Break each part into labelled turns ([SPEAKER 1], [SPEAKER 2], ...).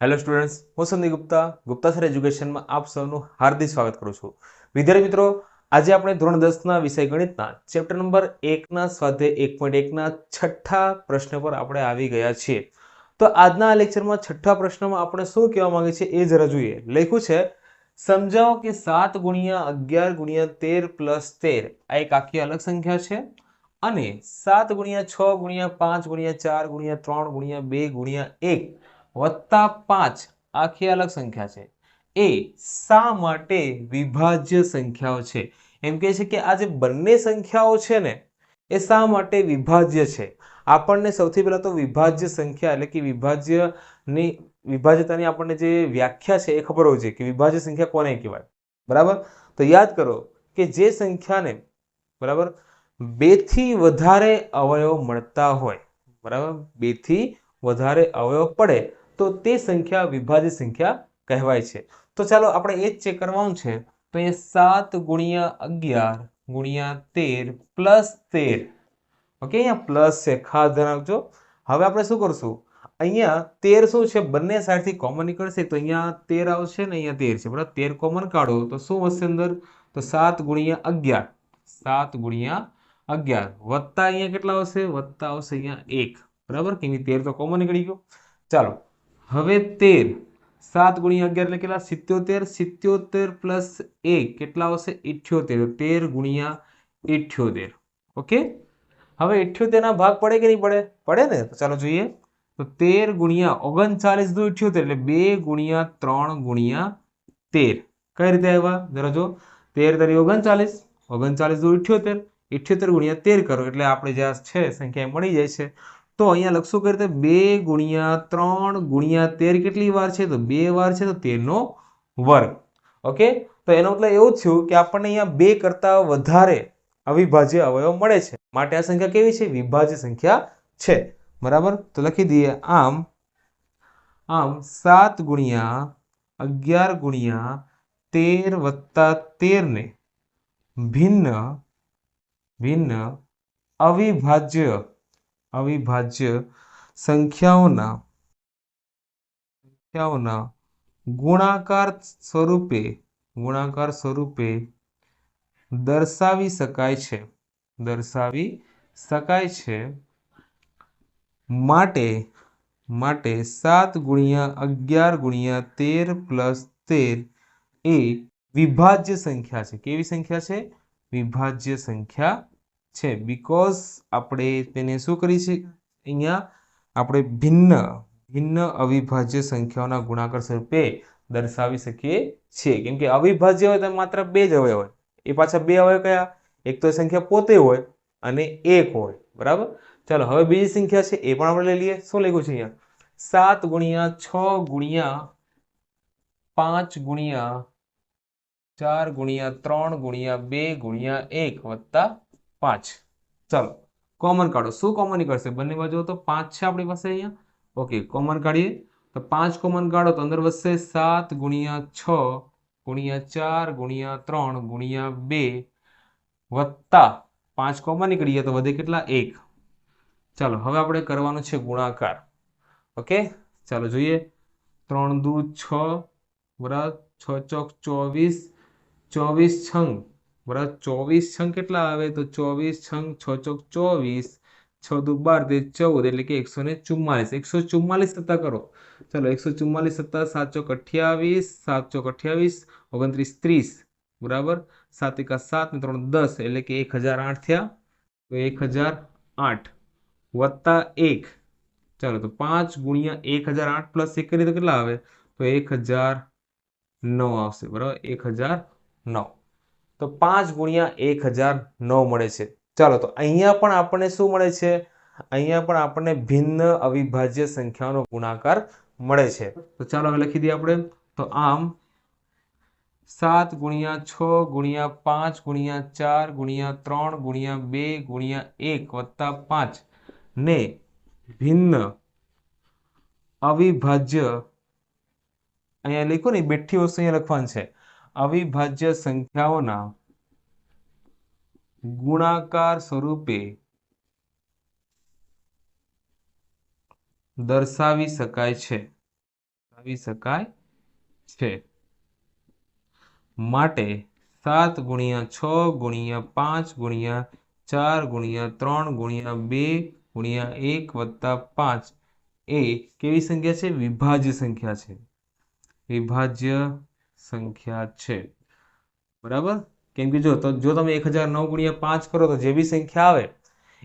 [SPEAKER 1] Hello students, હું Sandeep Gupta Gupta sir એજ્યુકેશનમાં આપ સૌનું હાર્દિક સ્વાગત કરું છું. વિદ્યાર્થી મિત્રો, આજે આપણે ધોરણ દસના વિષય ગણિતના ચેપ્ટર નંબર એકના સ્વાધ્યાય એક પોઈન્ટ એકના છઠ્ઠા પ્રશ્ન પર આપણે આવી ગયા છીએ. તો આજના આ લેક્ચરમાં છઠ્ઠા પ્રશ્નમાં આપણે શું કહેવા માંગે છે એ જરા જોઈએ. લખ્યું છે, સમજાવો કે સાત ગુણ્યા અગિયાર ગુણ્યા તેર પ્લસ તેર, આ એક આખી અલગ સંખ્યા છે. અને સાત ગુણ્યા છ ગુણ્યા પાંચ ગુણ્યા ચાર ગુણ્યા ત્રણ ગુણ્યા બે ગુણ્યા એક વત્તા પાંચ. આખી અલગ સંખ્યા છે. એ શા માટે વિભાજ્ય સંખ્યાઓ છે? એમ કહે છે કે આ જે બંને સંખ્યાઓ છે ને, એ શા માટે વિભાજ્ય છે? આપણને સૌથી પહેલાં તો વિભાજ્ય સંખ્યા એટલે કે વિભાજ્યની, વિભાજ્યતાની આપણને જે વ્યાખ્યા છે એ ખબર હોવી જોઈએ કે વિભાજ્ય સંખ્યા કોને કહેવાય? બરાબર? તો યાદ કરો કે જે સંખ્યાને, બરાબર, બેથી વધારે અવયવ મળતા હોય, બરાબર, બેથી વધારે અવયવ પડે તો તે સંખ્યા વિભાજ્ય સંખ્યા કહેવાય છે. તો ચાલો આપણે એ જ ચેક કરવાનું છે. તો અહીંયા સાત ગુણ્યા અગિયાર ગુણ્યા તેર પ્લસ તેર. ઓકે અહીંયા પ્લસ છે. ખાસ રાખજો. હવે આપણે શું કરશું? અહીંયા તેર શું છે? બંને સાઈડથી કોમન નીકળશે તો અહીંયા તેર આવશે ને અહીંયા તેર છે. બરાબર? તેર કોમન કાઢો. તો શું હશે અંદર? તો સાત ગુણ્યા અગિયાર. સાત ગુણ્યા અગિયાર. વત્તા અહીંયા કેટલા આવશે? વત્તા આવશે અહીંયા એક. બરાબર? કેમ કે તેર તો કોમન નીકળી ગયો. ચાલો. હવે તેર. સાત ગુણ્યા અગિયાર એટલે કેટલા? સિત્યોતેર. સિત્યોતેર પ્લસ એક કેટલા આવશે? ઇઠ્યોતેર. તેર ગુણ્યા ઇઠ્યોતેર. ઓકે? હવે ઇઠ્યોતેરના ભાગ પડે કે નહીં પડે? પડે ને? તો ચાલો જોઈએ. તો તેર ગુણ્યા ઓગણચાલીસ દુ ઇઠ્યોતેર એટલે બે ગુણ્યા ત્રણ ગુણ્યા તેર. કઈ રીતે આવ્યા? જરા જો તેર તરી ઓગણચાલીસ. ઓગણચાલીસ દુ ઇઠ્યોતેર. ઇઠ્યોતેર ગુણ્યા તેર કરો એટલે આપણે જે છે, સંખ્યા મળી જાય છે. તો અહીંયા લખશું કઈ રીતે બે ગુણ્યા ત્રણ ગુણ્યા તેર કેટલી વાર છે? તો બે વાર છે તો તેરનો વર્ગ. ઓકે? તો એનો મતલબ એવું થયું કે આપણને અહીંયા બે કરતા વધારે અવિભાજ્ય અવયવ મળે છે. માટે આ સંખ્યા કેવી છે? વિભાજ્ય સંખ્યા છે. બરાબર? તો લખી દઈએ આમ આમ સાત ગુણ્યા અગિયાર ગુણ્યા તેર વત્તા તેરને ભિન્ન ભિન્ન અવિભાજ્ય અવિભાજ્ય સંખ્યાઓના સંખ્યાઓના ગુણાકાર સ્વરૂપે ગુણાકાર સ્વરૂપે દર્શાવી શકાય છે. દર્શાવી શકાય છે. માટે માટે સાત ગુણ્યા અગિયાર ગુણ્યા તેર પ્લસ તેર એ વિભાજ્ય સંખ્યા છે. કેવી સંખ્યા છે? વિભાજ્ય સંખ્યા છે. બીકોઝ આપણે તેને શું કરી છે? અહીંયા આપણે ભિન્ન ભિન્ન અવિભાજ્ય સંખ્યાઓના ગુણાકાર સ્વરૂપે દર્શાવી શકીએ છીએ. કેમ કે અવિભાજ્ય હોય તો માત્ર બે જ અવયવ હોય. એ પાછા બે અવયવ કયા? એક તો સંખ્યા પોતે હોય અને એક હોય. બરાબર? ચાલો, હવે બીજી સંખ્યા છે, એ પણ આપણે લઈ લઈએ. શું લખ્યું છે અહીંયા? સાત ગુણ્યા છ ગુણ્યા પાંચ ગુણ્યા ચાર ગુણ્યા ત્રણ ગુણ્યા બે ગુણ્યા એક વત્તા પાંચ. ચાલો કોમન કાઢો. શું કોમન નીકળશે બંને બાજુ તો પાંચ છે આપણી પાસે અહીંયા. ઓકે કોમન કાઢીએ. તો પાંચ કોમન કાઢો તો અંદર વધશે સાત ગુણ્યા છ ગુણ્યા ચાર ગુણ્યા ત્રણ ગુણ્યા બે વત્તા પાંચ કોમન નીકળી તો વધે કેટલા? એક. ચાલો, હવે આપણે કરવાનું છે ગુણાકાર. ઓકે ચાલો, જોઈએ. ત્રણ દૂ છ બરાબર છ ચોક ચોવીસ. ચોવીસ છંગ. બરાબર ચોવીસ છંગ કેટલા આવે તો ચોવીસ છંગ છ ચોક ચોવીસ છ દુ બાર તે ચૌદ એટલે કે એકસો ને ચુમ્માલીસ એકસો ચુમ્માલીસ સત્તા કરો ચલો એકસો ચુમ્માલીસ સત્તા સાત ચોક અઠ્યાવીસ સાત ચોક અઠ્યાવીસ ઓગણત્રીસ ત્રીસ બરાબર સાત એકા સાત ને ત્રણ દસ એટલે કે એક હજાર આઠ થયા તો એક હજાર આઠ વત્તા એક ચાલો તો પાંચ ગુણ્યા એક હજાર આઠ પ્લસ એક કરીએ તો કેટલા આવે તો એક હજાર નવ આવશે બરાબર એક હજાર નવ તો પાંચ ગુણ્યા એક હજાર નવ મળે છે. ચાલો, તો અહીંયા પણ આપણને શું મળે છે? અહીંયા પણ આપણને ભિન્ન અવિભાજ્ય સંખ્યાનો ગુણાકાર મળે છે. તો ચાલો હવે લખી દઈએ આપણે. તો આમ સાત ગુણ્યા છ ગુણ્યા પાંચ ગુણ્યા ચાર ગુણ્યા ત્રણ ગુણ્યા બે ગુણ્યા એક વત્તા પાંચ ને ભિન્ન અવિભાજ્ય અહીંયા લખ્યું ને બેઠી વસ્તુ અહીંયા લખવાનું છે. અવિભાજ્ય સંખ્યાઓના ગુણાકાર સ્વરૂપે દર્શાવી શકાય છે. દર્શાવી શકાય છે. માટે સાત ગુણ્યા છ ગુણ્યા પાંચ ગુણ્યા ચાર ગુણ્યા ત્રણ ગુણ્યા બે ગુણ્યા એક વત્તા પાંચ એ કેવી સંખ્યા છે? વિભાજ્ય સંખ્યા છે. વિભાજ્ય સંખ્યા છે. બરાબર? કેમ કે જો, તો જો તમે એક હજાર નવ ગુણ્યા પાંચ કરો, તો જે બી સંખ્યા આવે,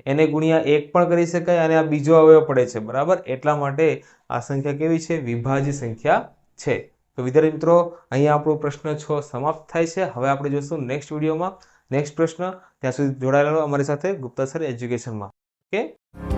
[SPEAKER 1] એને ગુણ્યા એક પણ કરી શકાય અને આ બીજો અવયવ પડે છે. બરાબર? એટલા માટે આ સંખ્યા કેવી છે? વિભાજ્ય સંખ્યા છે. તો વિદ્યાર્થી મિત્રો, અહીંયા આપણો પ્રશ્ન છ સમાપ્ત થાય છે. હવે આપણે જોઈશું નેક્સ્ટ વિડીયોમાં નેક્સ્ટ પ્રશ્ન, ત્યાં સુધી જોડાયેલા અમારી સાથે ગુપ્તા સર એજ્યુકેશનમાં ઓકે